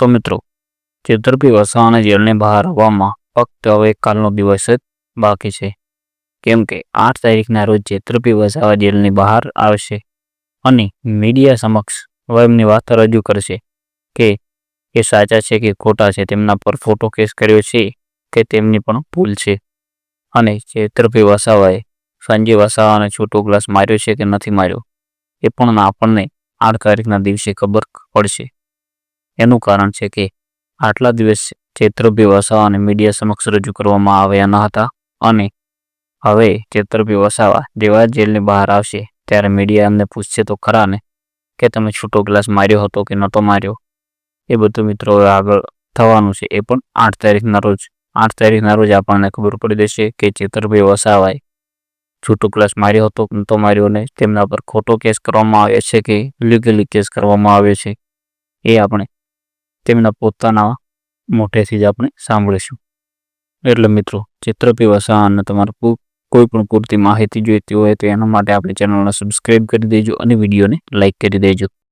તો મિત્રો છેતરપી વસાવાના જેલની બહાર આવવામાં ફક્ત હવે કાલનો દિવસ જ બાકી છે. કેમ કે આઠ તારીખના રોજ છેતરપી વસાવા જેલની બહાર આવશે અને મીડિયા સમક્ષ એમની વાત રજૂ કરશે કે, એ સાચા છે કે ખોટા છે, તેમના પર ફોટો કેસ કર્યો છે કે તેમની પણ ભૂલ છે. અને છેતરપી વસાવાએ સંજય વસાવાને છૂટો ગ્લાસ માર્યો છે કે નથી માર્યો, એ પણ આપણને આઠ તારીખના દિવસે ખબર પડશે. એનું કારણ છે કે આટલા દિવસ છેતરપી વસાવાને મીડિયા સમક્ષ રજૂ કરવામાં આવ્યા ન હતા અને હવે છેતરપી વસાવા જેવા જેલની બહાર આવશે ત્યારે મીડિયા એમને પૂછશે તો ખરા ને? કે તમે છૂટો ગ્લાસ માર્યો હતો કે નહોતો માર્યો? એ બધું મિત્રો આગળ થવાનું છે. એ પણ આઠ તારીખના રોજ. આઠ તારીખના રોજ આપણને ખબર પડી જશે કે ચેતરભાઈ વસાવાએ છૂટો ક્લાસ માર્યો હતો નહોતો માર્યો ને તેમના પર ખોટો કેસ કરવામાં આવ્યો છે કે લીગલી કેસ કરવામાં આવ્યો છે. એ આપણે તેમના પોતાના મોઢેથી જ આપણે સાંભળીશું. એટલે મિત્રો, ચિત્ર વસાવાને તમારે કોઈ પણ પૂરતી માહિતી જોઈતી હોય તો એના માટે આપણી ચેનલને સબસ્ક્રાઈબ કરી દેજો અને વિડીયોને લાઇક કરી દેજો.